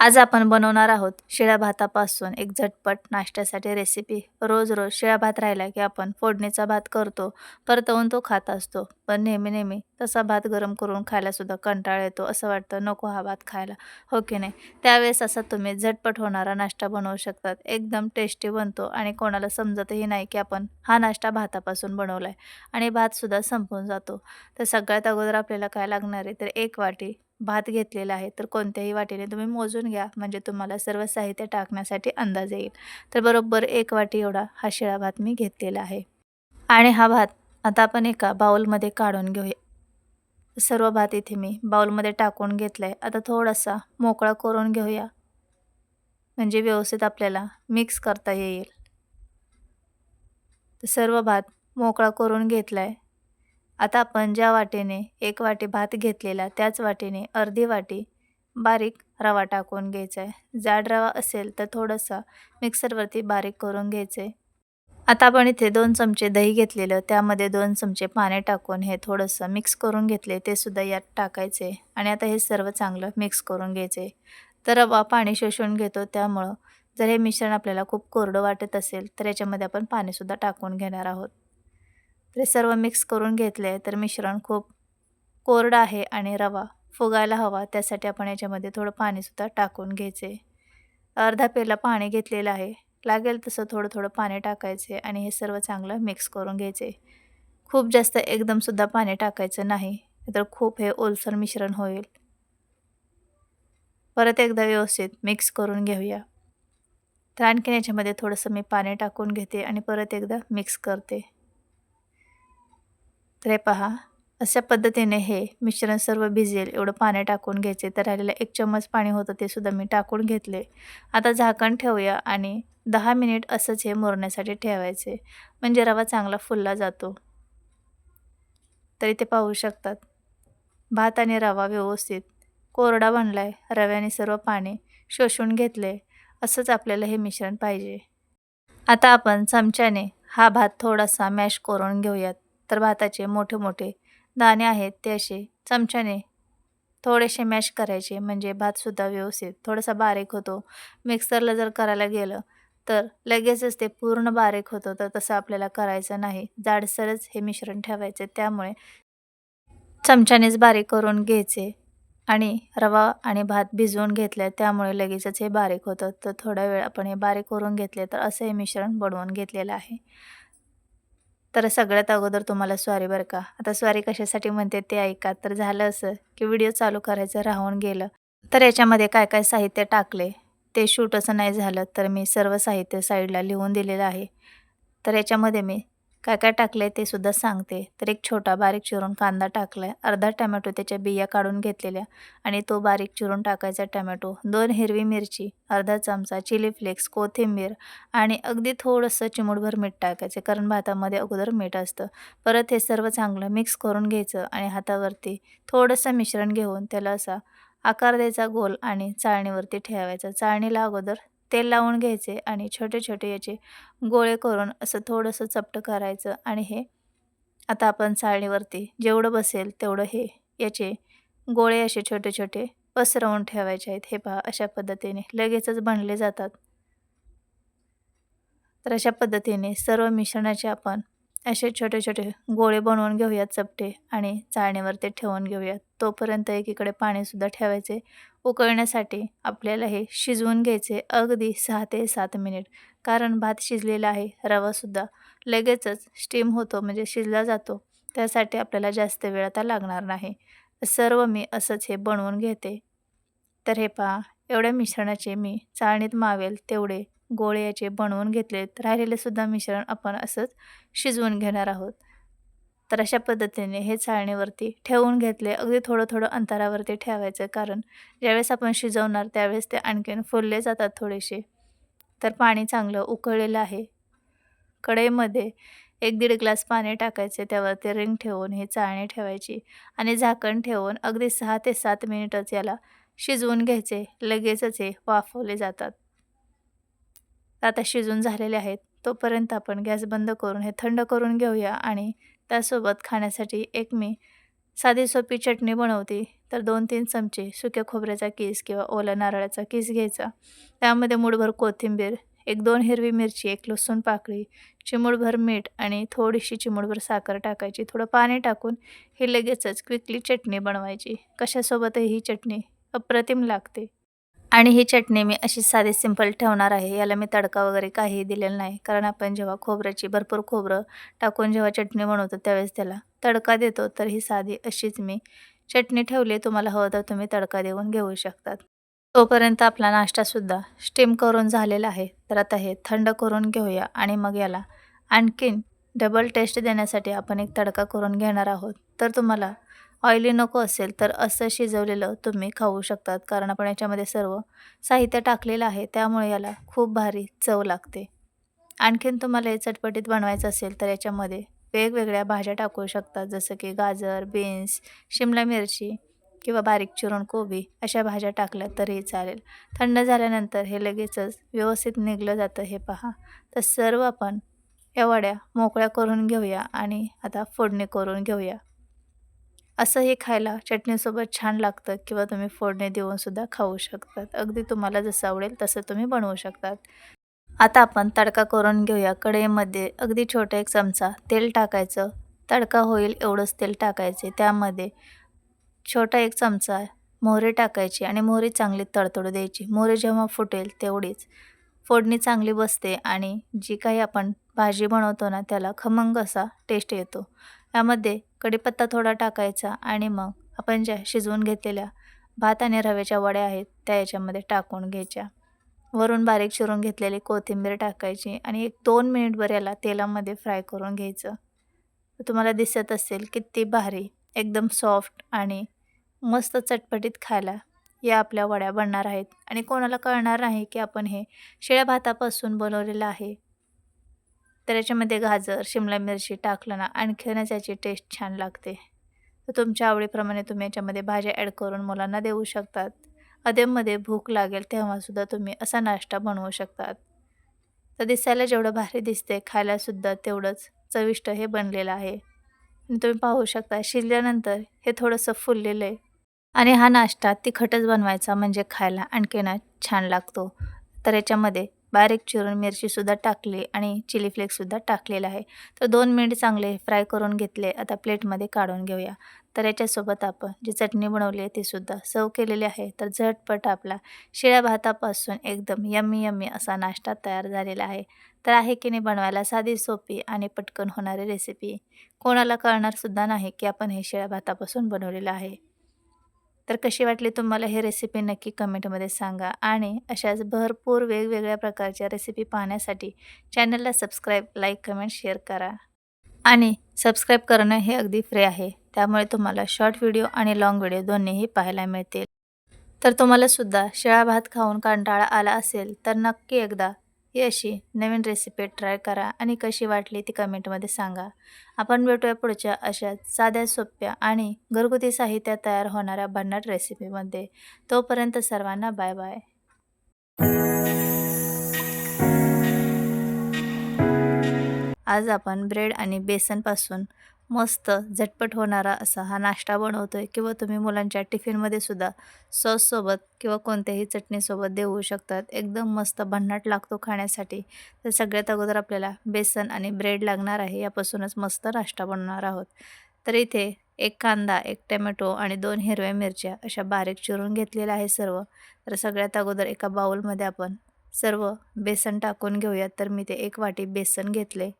आज आपण बनवणार आहोत शिळ्या भातापासून एक झटपट नाश्त्यासाठी रेसिपी रोज रोज शिळ्या भात राहिला की आपण फोडणीचा भात करतो परतवून तो खात असतो. पण नेहमी नेहमी तसा भात गरम करून खायलासुद्धा कंटाळा येतो असं वाटतं नको हा भात खायला. हो की नाही? त्यावेळेस असा तुम्ही झटपट होणारा नाश्ता बनवू शकतात. एकदम टेस्टी बनतो आणि कोणाला समजतही नाही की आपण हा नाश्ता भातापासून बनवला आहे आणि भातसुद्धा संपून जातो. तर सगळ्यात अगोदर आपल्याला काय लागणार आहे? तर एक वाटी भात घेतलेला आहे तर कोणत्याही वाटीने तुम्ही मोजून घ्या म्हणजे तुम्हाला सर्व साहित्य टाकण्यासाठी अंदाज येईल. तर बरोबर एक वाटी एवढा हा शिळा भात मी घेतलेला आहे. आणि हा भात आता आपण एका बाउलमध्ये काढून घेऊया. सर्व भात इथे मी बाउलमध्ये टाकून घेतला आहे आता थोडासा मोकळा करून घेऊया. म्हणजे व्यवस्थित आपल्याला मिक्स करता येईल. तर सर्व भात मोकळा करून घेतला आहे आता आपण ज्या वाटेने एक वाटी भात घेतलेला त्याच वाटेने अर्धी वाटी बारीक रवा टाकून घ्यायचा आहे. जाड रवा असेल तर थोडंसं मिक्सरवरती बारीक करून घ्यायचं. आहे आता आपण इथे दोन चमचे दही घेतलेलं त्यामध्ये दोन चमचे पाणी टाकून हे थोडंसं मिक्स करून घेतले ते सुद्धा यात टाकायचे आणि आता हे सर्व चांगलं मिक्स करून घ्यायचे. तर रवा पाणी शोषून घेतो त्यामुळं जर हे मिश्रण आपल्याला खूप कोरडं वाटत असेल तर याच्यामध्ये आपण पाणीसुद्धा टाकून घेणार आहोत. ते सर्व मिक्स करून घेतले तर मिश्रण खूप कोरडं आहे आणि रवा फुगायला हवा. त्यासाठी आपण याच्यामध्ये थोडं पाणीसुद्धा टाकून घ्यायचे. अर्धा पेला पाणी घेतलेलं आहे. लागेल तसं थोडं थोडं पाणी टाकायचे आणि हे सर्व चांगलं मिक्स करून घ्यायचे. खूप जास्त एकदमसुद्धा पाणी टाकायचं नाही तर खूप हे ओलसर मिश्रण होईल. परत एकदा व्यवस्थित मिक्स करून घेऊया. तर आणखीन याच्यामध्ये थोडंसं मी पाणी टाकून घेते आणि परत एकदा मिक्स करते. तर हे पहा अशा पद्धतीने हे मिश्रण सर्व भिजेल एवढं पाणी टाकून घ्यायचे. तर राहिलेलं एक चम्मच पाणी होतं ते सुद्धा मी टाकून घेतले. आता झाकण ठेवूया आणि दहा मिनिट असंच हे मोरण्यासाठी ठेवायचे. म्हणजे रवा चांगला फुलला जातो. तरी ते पाहू शकतात. भात आणि रवा व्यवस्थित. कोरडा बनला आहे रव्याने सर्व पाणी शोषून घेतले. असंच आपल्याला हे मिश्रण पाहिजे. आता आपण चमच्याने हा भात थोडासा मॅश करून घेऊयात. तर भाताचे मोठे मोठे दाणे आहेत ते असे चमच्याने थोडेसे मॅश करायचे म्हणजे भातसुद्धा व्यवस्थित थोडासा बारीक होतो. मिक्सरला जर करायला गेलं तर लगेचच ते पूर्ण बारीक होतं तर तसं आपल्याला करायचं नाही. जाडसरच हे मिश्रण ठेवायचे त्यामुळे चमच्यानेच बारीक करून घ्यायचे आणि रवा आणि भात भिजवून घेतले त्यामुळे लगेचच हे बारीक होतं. तर थोडा वेळ आपण हे बारीक करून घेतले तर असं हे मिश्रण बनवून घेतलेलं आहे. तर सगळ्यात अगोदर तुम्हाला स्वारी बरं का. आता स्वारी कशासाठी म्हणते ते ऐका. तर झालं असं की व्हिडिओ चालू करायचं राहून गेलं. तर याच्यामध्ये काय काय साहित्य टाकले? ते शूट असं नाही झालं. तर मी सर्व साहित्य साईडला लिहून दिलेलं आहे. तर याच्यामध्ये मी काय काय टाकलं आहे ते सुद्धा सांगते. तर एक छोटा बारीक चिरून कांदा टाकला आहे अर्धा टमॅटो त्याच्या बिया काढून घेतलेल्या आणि तो बारीक चिरून टाकायचा टमॅटो. दोन हिरवी मिरची अर्धा चमचा चिली फ्लेक्स कोथिंबीर आणि अगदी थोडंसं चिमूटभर मीठ टाकायचं. कारण भातामध्ये अगोदर मीठ असतं. परत हे सर्व चांगलं मिक्स करून घ्यायचं आणि हातावरती थोडंसं मिश्रण घेऊन त्याला असा आकार द्यायचा गोल आणि चाळणीवरती ठेवायचा. चाळणीला अगोदर तेल लावून घ्यायचे आणि छोटे छोटे याचे गोळे करून असं थोडंसं चपटं करायचं आणि हे आता आपण चाळणीवरती जेवढं बसेल तेवढं हे याचे गोळे असे छोटे छोटे पसरवून ठेवायचे आहेत. हे पहा अशा पद्धतीने लगेचच बनले जातात. तर अशा पद्धतीने सर्व मिश्रणाचे आपण असे छोटे छोटे गोळे बनवून घेऊयात चपटे आणि चाळणीवर ते ठेवून घेऊयात. तोपर्यंत एकीकडे पाणीसुद्धा ठेवायचे. उकळण्यासाठी आपल्याला हे शिजवून घ्यायचे अगदी सहा ते सात मिनिट. कारण भात शिजलेला आहे रवासुद्धा लगेचच स्टीम होतो म्हणजे शिजला जातो. त्यासाठी आपल्याला जास्त वेळ आता लागणार नाही. सर्व मी असंच हे बनवून घेते. तर हे पहा एवढ्या मिश्रणाचे मी चाळणीत मावेल तेवढे गोळे याचे बनवून घेतलेत. राहिलेलेसुद्धा मिश्रण आपण असंच शिजवून घेणार आहोत. तर अशा पद्धतीने हे चाळणीवरती ठेवून घेतले. अगदी थोडं थोडं अंतरावरती ठेवायचं कारण ज्यावेळेस आपण शिजवणार त्यावेळेस ते आणखीन फुलले जातात थोडेसे. तर पाणी चांगलं उकळलेलं आहे. कढईमध्ये एक दीड ग्लास पाणी टाकायचे त्यावरती रिंग ठेवून ही चाळणी ठेवायची आणि झाकण ठेवून अगदी सहा ते सात मिनिटच याला शिजवून घ्यायचे. लगेचच हे वाफवले जातात. आता शिजून झालेले आहेत. तोपर्यंत आपण गॅस बंद करून हे थंड करून घेऊया आणि त्यासोबत खाण्यासाठी एक मी साधी सोपी चटणी बनवते. तर दोन तीन चमचे सुक्या खोबऱ्याचा किस किंवा ओला नारळाचा किस घ्यायचा. त्यामध्ये मुठभर कोथिंबीर एक दोन हिरवी मिरची एक लसूण पाकळी चिमूटभर मीठ आणि थोडीशी चिमूटभर साखर टाकायची. थोडं पाणी टाकून ही लगेचच क्विकली चटणी बनवायची. कशासोबतही ही चटणी अप्रतिम लागते. आणि ही चटणी मी अशी साधी सिंपल ठेवणार आहे. याला मी तडका वगैरे काहीही दिलेला नाही. कारण आपण जेव्हा खोबऱ्याची भरपूर खोबरं टाकून जेव्हा चटणी बनवतो त्यावेळेस त्याला तडका देतो तर ही साधी अशीच मी चटणी ठेवली तुम्हाला हवं तर तुम्ही तडका देऊन घेऊ शकतात. तोपर्यंत आपला नाश्तासुद्धा स्टीम करून झालेला आहे. तर आता हे थंड करून घेऊया आणि मग याला आणखीन डबल टेस्ट देण्यासाठी आपण एक तडका करून घेणार आहोत. तर तुम्हाला ऑइली नको असेल तर असं शिजवलेलं तुम्ही खाऊ शकतात कारण आपण याच्यामध्ये सर्व साहित्य टाकलेलं आहे त्यामुळे याला खूप भारी चव लागते. आणखीन तुम्हाला हे चटपटीत बनवायचं असेल तर याच्यामध्ये वेगवेगळ्या भाज्या टाकू शकतात जसं की गाजर बीन्स शिमला मिरची किंवा बारीक चिरून कोबी अशा भाज्या टाकल्या तरीही चालेल. थंड झाल्यानंतर हे लगेचच व्यवस्थित निघलं जातं हे पहा. तर सर्व आपण या वड्या मोकळ्या करून घेऊया आणि आता फोडणी करून घेऊया. असं हे खायला चटणीसोबत छान लागतं किंवा तुम्ही फोडणी देऊनसुद्धा खाऊ शकतात. अगदी तुम्हाला जसं आवडेल तसं तुम्ही बनवू शकतात. आता आपण तडका करून घेऊया. कढईमध्ये अगदी छोटा एक चमचा तेल टाकायचं. तडका होईल एवढंच तेल टाकायचे. त्यामध्ये छोटा एक चमचा मोहरी टाकायची आणि मोहरी चांगली तडतडू द्यायची. मोहरी जेव्हा फुटेल तेवढीच. फोडणी चांगली बसते आणि जी काही आपण भाजी बनवतो ना त्याला खमंग असा टेस्ट येतो. यामध्ये कढीपत्ता थोडा टाकायचा आणि मग आपण ज्या शिजवून घेतलेल्या भात आणि रव्याच्या वड्या आहेत त्या याच्यामध्ये टाकून घ्यायच्या. वरून बारीक चिरून घेतलेली कोथिंबीर टाकायची आणि एक दोन मिनिटभर याला तेलामध्ये फ्राय करून घ्यायचं. तुम्हाला दिसत असेल किती भारी एकदम सॉफ्ट आणि मस्त चटपटीत खायला या आपल्या वड्या बनणार आहेत. आणि कोणाला कळणार नाही की आपण हे शिळ्या भातापासून बनवलेलं आहे. तर याच्यामध्ये गाजर शिमला मिरची टाकलं ना आणखीनच याची टेस्ट छान लागते. तर तुमच्या आवडीप्रमाणे तुम्ही याच्यामध्ये भाज्या ॲड करून मुलांना देऊ शकतात. अधेमध्ये भूक लागेल तेव्हासुद्धा तुम्ही असा नाश्ता बनवू शकतात. तर दिसायला जेवढं भारी दिसते खायलासुद्धा तेवढंच चविष्ट हे बनलेलं आहे. आणि तुम्ही पाहू शकता शिजल्यानंतर हे थोडंसं फुललेलं आहे. आणि हा नाश्ता तिखटच बनवायचा म्हणजे खायला आणखीन छान लागतो. तर याच्यामध्ये बारीक चिरून मिरचीसुद्धा टाकली आणि चिली फ्लेक्ससुद्धा टाकलेला आहे. तर दोन मिनिट चांगले फ्राय करून घेतले. आता प्लेटमध्ये काढून घेऊया. तर याच्यासोबत आपण जी चटणी बनवली आहे तीसुद्धा सर्व केलेली आहे. तर झटपट आपला शिळ्या भातापासून एकदम यम्मी यम्मी असा नाश्ता तयार झालेला आहे. तर आहे की नाही बनवायला साधी सोपी आणि पटकन होणारी रेसिपी कोणाला कळणारसुद्धा नाही की आपण हे शिळ्या भातापासून बनवलेलं आहे. तर कशी वाटली तुम्हाला ही रेसिपी नक्की कमेंटमध्ये सांगा. आणि अशाच भरपूर वेगवेगळ्या प्रकारच्या रेसिपी पाहण्यासाठी चॅनलला सबस्क्राईब लाईक कमेंट शेअर करा. आणि सबस्क्राईब करणं हे अगदी फ्री आहे. त्यामुळे तुम्हाला शॉर्ट व्हिडिओ आणि लाँग व्हिडिओ दोन्हीही पाहायला मिळतील. तर तुम्हालासुद्धा शिळा भात खाऊन कंटाळा आला असेल तर नक्की एकदा ही अशी नवीन रेसिपी ट्राय करा आणि कशी वाटली ती कमेंटमध्ये सांगा. आपण भेटूया पुढच्या अशा साध्या सोप्या आणि घरगुती साहित्यात तयार होणाऱ्या भन्नाट रेसिपीमध्ये तोपर्यंत सर्वांना बाय बाय आज आपण ब्रेड आणि बेसनपासून मस्त झटपट होणारा असा हा नाश्ता बनवतो आहे किंवा तुम्ही मुलांच्या टिफिनमध्ये सुद्धा सॉससोबत किंवा कोणत्याही चटणीसोबत देऊ शकतात. एकदम मस्त भन्नाट लागतो खाण्यासाठी. तर सगळ्यात अगोदर आपल्याला बेसन आणि ब्रेड लागणार आहे यापासूनच मस्त नाश्ता बनवणार आहोत. तर इथे एक कांदा एक टमॅटो आणि दोन हिरव्या मिरच्या अशा बारीक चिरून घेतलेल्या आहे सर्व. तर सगळ्यात अगोदर एका बाऊलमध्ये आपण सर्व बेसन टाकून घेऊयात. तर मी ते एक वाटी बेसन घेतले.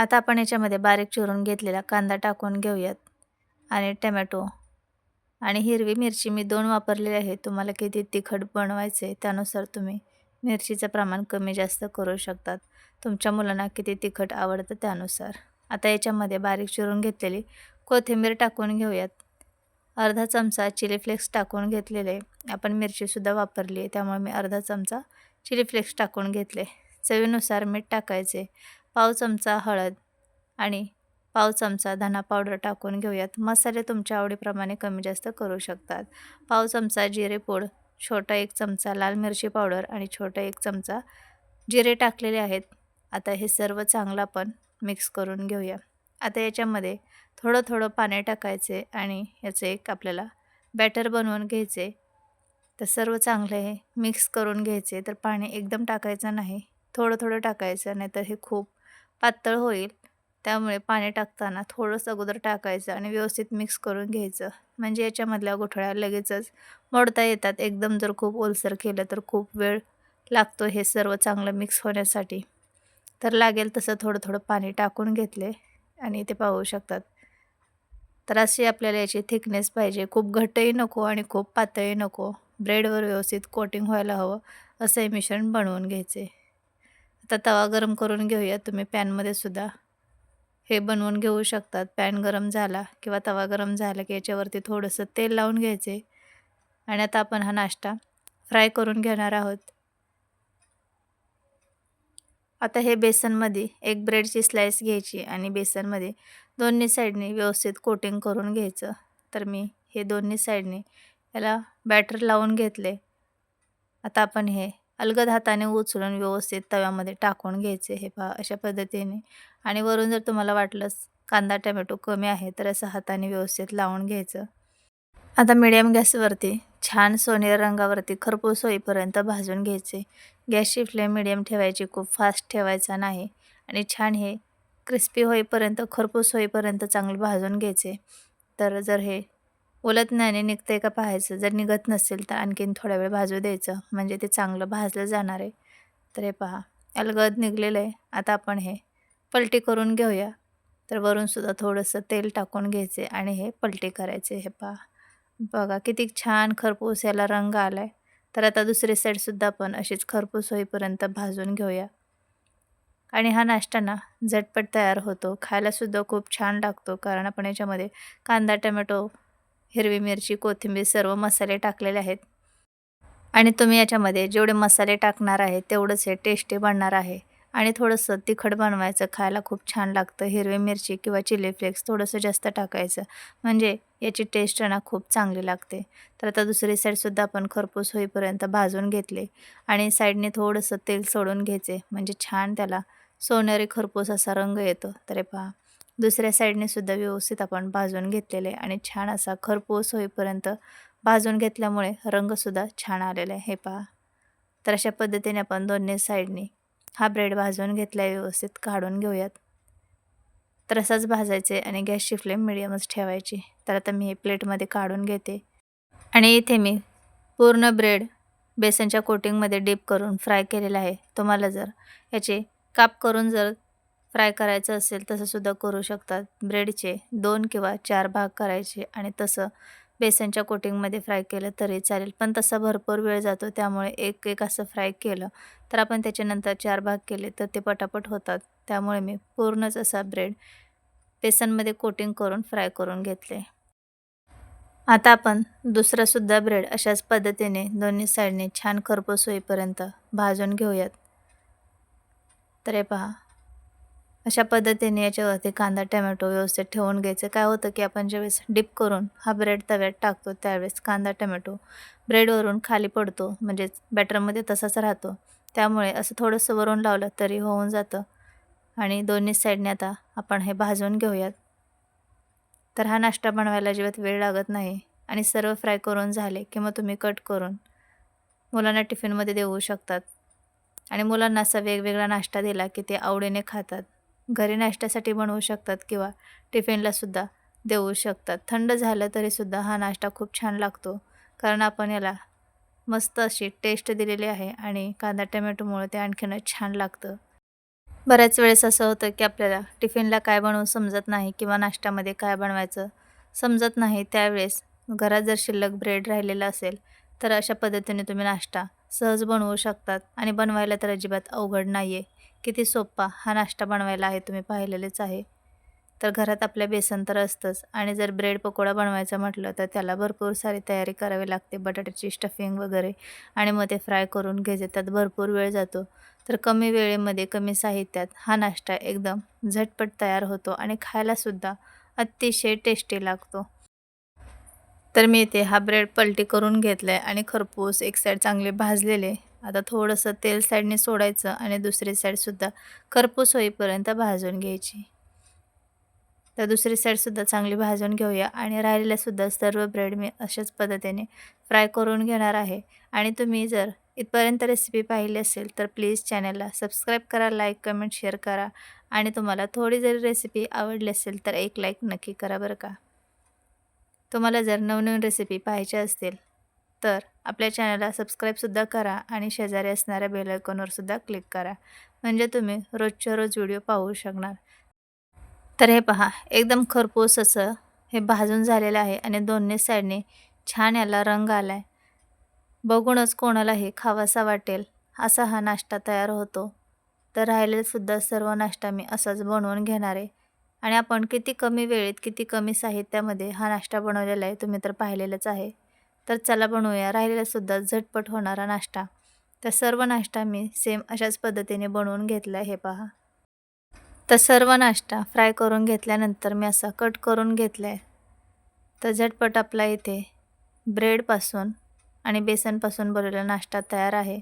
आता आपण याच्यामध्ये बारीक चिरून घेतलेला कांदा टाकून घेऊयात. आणि टमॅटो आणि हिरवी मिरची मी दोन वापरलेली आहे. तुम्हाला किती तिखट बनवायचे त्यानुसार तुम्ही मिरचीचं प्रमाण कमी जास्त करू शकतात. तुमच्या मुलांना किती तिखट आवडतं त्यानुसार. आता याच्यामध्ये बारीक चिरून घेतलेली कोथिंबीर टाकून घेऊयात. अर्धा चमचा चिली फ्लेक्स टाकून घेतलेले. आपण मिरचीसुद्धा वापरली आहे त्यामुळे मी अर्धा चमचा चिली फ्लेक्स टाकून घेतले. चवीनुसार मीठ टाकायचे. पाव चमचा हळद आणि पाव चमचा धना पावडर टाकून घेऊयात. मसाले तुमच्या आवडीप्रमाणे कमी जास्त करू शकतात. पाव चमचा जिरे पूड छोटा एक चमचा लाल मिरची पावडर आणि छोटा एक चमचा जिरे टाकलेले आहेत. आता हे सर्व चांगलं आपण मिक्स करून घेऊया. आता याच्यामध्ये थोडं थोडं पाणी टाकायचे आणि याचं एक आपल्याला बॅटर बनवून घ्यायचे. तर सर्व चांगलं हे मिक्स करून घ्यायचे. तर पाणी एकदम टाकायचं नाही. थोडं थोडं टाकायचं नाही तर हे खूप पातळ होईल. त्यामुळे पाणी टाकताना थोडंसं अगोदर टाकायचं आणि व्यवस्थित मिक्स करून घ्यायचं. म्हणजे याच्यामधल्या गोठळ्या लगेचच मोडता येतात. एकदम जर खूप ओलसर केलं तर खूप वेळ लागतो हे सर्व चांगलं मिक्स होण्यासाठी. तर लागेल तसं थोडं थोडं पाणी टाकून घेतले आणि ते पाहू शकतात. तर अशी आपल्याला याची थिकनेस पाहिजे. खूप घट्टही नको आणि खूप पातळही नको. ब्रेडवर व्यवस्थित कोटिंग व्हायला हवं. असं हे मिश्रण बनवून घ्यायचे. आता तवा गरम करून घेऊया तुम्ही पॅनमध्ये सुद्धा. हे बनवून घेऊ शकतात. पॅन गरम झाला किंवा तवा गरम झाला की याच्यावरती थोडंसं तेल लावून घ्यायचे. आणि आता आपण हा नाश्ता फ्राय करून घेणार आहोत. आता हे बेसनमध्ये एक ब्रेडची स्लाईस घ्यायची आणि बेसनमध्ये दोन्ही साईडने व्यवस्थित कोटिंग करून घ्यायचं. तर मी हे दोन्ही साईडने याला बॅटर लावून घेतले. आता आपण हे अलगद हाताने उचलून व्यवस्थित तव्यामध्ये टाकून घ्यायचे हे पहा अशा पद्धतीने. आणि वरून जर तुम्हाला वाटलंच कांदा टमॅटो कमी आहे तर असं हाताने व्यवस्थित लावून घ्यायचं. आता मिडियम गॅसवरती छान सोनेर रंगावरती खरपूस होईपर्यंत भाजून घ्यायचे. गॅसची फ्लेम मिडियम ठेवायची खूप फास्ट ठेवायचा नाही. आणि छान हे क्रिस्पी होईपर्यंत खरपूस होईपर्यंत चांगलं भाजून घ्यायचे. तर जर हे ओलत नाही निघतंय का पाहायचं? जर निघत नसेल तर आणखीन थोडा वेळ भाजू द्यायचं. म्हणजे ते चांगलं भाजलं जाणार आहे. तर हे पहा. अलगद निघलेलं आहे आता आपण हे पलटी करून घेऊया. तर वरूनसुद्धा थोडंसं तेल टाकून घ्यायचे आणि हे पलटी करायचे हे पहा. बघा किती छान खरपूस याला रंग आला आहे तर आता दुसरी साईडसुद्धा आपण अशीच खरपूस होईपर्यंत भाजून घेऊया. आणि हा नाश्ता ना झटपट तयार होतो. खायलासुद्धा खूप छान लागतो. कारण आपण याच्यामध्ये कांदा टमॅटो हिरवी मिरची कोथिंबीर सर्व मसाले टाकलेले आहेत. आणि तुम्ही याच्यामध्ये जेवढे मसाले टाकणार आहे तेवढंच हे टेस्टी बनणार आहे. आणि थोडंसं तिखट बनवायचं खायला खूप छान लागतं. हिरवी मिरची किंवा चिली फ्लेक्स थोडंसं जास्त टाकायचं. म्हणजे याची टेस्ट ना खूप चांगली लागते. तर आता दुसरी साईडसुद्धा आपण खरपूस होईपर्यंत भाजून घेतले. आणि साईडने थोडंसं तेल सोडून घ्यायचे. म्हणजे छान त्याला सोनेरी खरपूस असा रंग येतो. तर पहा. दुसऱ्या साईडने सुद्धा व्यवस्थित आपण भाजून घेतलेले आणि छान असा खरपूस होईपर्यंत भाजून घेतल्यामुळे रंगसुद्धा छान आलेला आहे. हे पहा. तर अशा पद्धतीने आपण दोन्ही साईडने हा ब्रेड भाजून घेतला व्यवस्थित काढून घेऊयात. तर असाच भाजायचे आणि गॅसची फ्लेम मिडियमच ठेवायची. तर आता मी हे प्लेटमध्ये काढून घेते. आणि इथे मी पूर्ण ब्रेड बेसनच्या कोटिंगमध्ये डीप करून फ्राय केलेला आहे. तुम्हाला जर याचे काप करून जर फ्राय करायचं असेल तसंसुद्धा करू शकतात. ब्रेडचे दोन किंवा चार भाग करायचे आणि तसं बेसनच्या कोटिंगमध्ये फ्राय केलं तरी चालेल. पण तसा भरपूर वेळ जातो त्यामुळे एक एक असं फ्राय केलं तर आपण त्याच्यानंतर चार भाग केले तर ते पटापट होतात. त्यामुळे मी पूर्णच असा ब्रेड बेसनमध्ये कोटिंग करून फ्राय करून घेतले. आता आपण दुसरासुद्धा ब्रेड अशाच पद्धतीने दोन्ही साईडने छान खरपूस होईपर्यंत भाजून घेऊयात. तर हे पहा अशा पद्धतीने याच्यावरती कांदा टमॅटो व्यवस्थित ठेवून घ्यायचं. काय होतं की आपण ज्यावेळेस डिप करून हा ब्रेड तव्यात टाकतो त्यावेळेस कांदा टमॅटो ब्रेडवरून खाली पडतो म्हणजेच बॅटरमध्ये तसाच राहतो. त्यामुळे असं थोडंसं वरून लावलं तरी होऊन जातं. आणि दोन्ही साईडने आता आपण हे भाजून घेऊयात. तर हा नाश्ता बनवायला अजिबात वेळ लागत नाही आणि सर्व फ्राय करून झाले की मग तुम्ही कट करून मुलांना टिफिनमध्ये देऊ शकतात. आणि मुलांना असा वेगवेगळा नाश्ता दिला की ते आवडीने खातात. घरी नाश्त्यासाठी बनवू शकतात किंवा टिफिनलासुद्धा देऊ शकतात. थंड झालं तरीसुद्धा हा नाश्ता खूप छान लागतो. कारण आपण याला मस्त अशी टेस्ट दिलेली आहे आणि कांदा टमॅटोमुळे ते आणखीनच छान लागतं. बऱ्याच वेळेस असं होतं की आपल्याला टिफिनला काय बनवून समजत नाही किंवा नाश्त्यामध्ये काय बनवायचं समजत नाही. त्यावेळेस घरात जर शिल्लक ब्रेड राहिलेला असेल तर अशा पद्धतीने तुम्ही नाश्ता सहज बनवू शकतात आणि बनवायला तर अजिबात अवघड नाही आहे किती सोपा हा नाश्ता बनवायला आहे तुम्ही पाहिलेलेच आहे. तर घरात आपल्या बेसन तर असतंच आणि जर ब्रेड पकोडा बनवायचा म्हटलं तर त्याला भरपूर सारी तयारी करावी लागते बटाट्याची स्टफिंग वगैरे आणि मग ते फ्राय करून घ्यायचे त्यात भरपूर वेळ जातो. तर कमी वेळेमध्ये कमी साहित्यात हा नाश्ता एकदम झटपट तयार होतो आणि खायलासुद्धा अतिशय टेस्टी लागतो. तर मी इथे हा ब्रेड पलटी करून घेतला आहे आणि खरपूस एक साईड चांगले भाजलेले आता थोडंसं तेल साईडने सोडायचं आणि दुसरी साईडसुद्धा खरपूस होईपर्यंत भाजून घ्यायची. तर दुसरी साईडसुद्धा चांगली भाजून घेऊया आणि राहिलेल्यासुद्धा सर्व ब्रेड मी अशाच पद्धतीने फ्राय करून घेणार आहे. आणि तुम्ही जर इथपर्यंत रेसिपी पाहिली असेल तर प्लीज चॅनलला सबस्क्राईब करा लाईक कमेंट शेअर करा आणि तुम्हाला थोडी जरी रेसिपी आवडली असेल तर एक लाईक नक्की करा बरं का. तुम्हाला जर नवनवीन रेसिपी पाहायच्या असतील तर आपल्या चॅनलला सबस्क्राईबसुद्धा करा आणि शेजारी असणाऱ्या बेलायकॉनवरसुद्धा क्लिक करा. म्हणजे तुम्ही रोजच्या रोज व्हिडिओ पाहू शकणार. तर हे पहा एकदम खरपूस असं हे भाजून झालेलं आहे आणि दोन्ही साईडने छान याला रंग आला आहे बघूनच कोणालाही खावासा वाटेल असा हा नाश्ता तयार होतो. तर राहिलेसुद्धा सर्व नाश्ता मी असाच बनवून घेणार आहे. आणि आपण किती कमी वेळेत किती कमी साहित्यामध्ये हा नाश्ता बनवलेला आहे तुम्ही तर पाहिलेलंच आहे. तर चला बनवूया. राहिलेलासुद्धा झटपट होणारा नाश्ता. तर सर्व नाश्ता मी सेम अशाच पद्धतीने बनवून घेतला आहे हे पहा. तर सर्व नाश्ता फ्राय करून घेतल्यानंतर मी असा कट करून घेतला आहे तर झटपट आपला इथे ब्रेडपासून आणि बेसनपासून बनवलेला नाश्ता तयार आहे.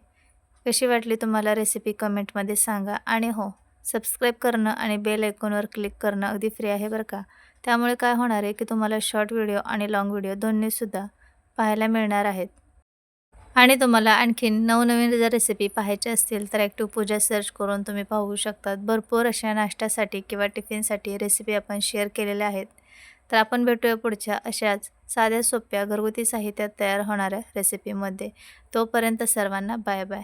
कशी वाटली तुम्हाला रेसिपी कमेंटमध्ये सांगा. आणि हो सबस्क्राईब करणं आणि बेल ऐकूनवर क्लिक करणं अगदी फ्री आहे बरं का. त्यामुळे काय होणार आहे की तुम्हाला शॉर्ट व्हिडिओ आणि लाँग व्हिडिओ दोन्हीसुद्धा पाहायला मिळणार आहेत. आणि तुम्हाला आणखीन नवनवीन जर रेसिपी पाहायच्या असतील तर ॲक्टिव्ह पूजा सर्च करून तुम्ही पाहू शकतात. भरपूर अशा नाश्त्यासाठी किंवा टिफिनसाठी रेसिपी आपण शेअर केलेल्या आहेत. तर आपण भेटूया पुढच्या अशाच साध्या सोप्या घरगुती साहित्यात तयार होणाऱ्या रेसिपीमध्ये तोपर्यंत सर्वांना बाय बाय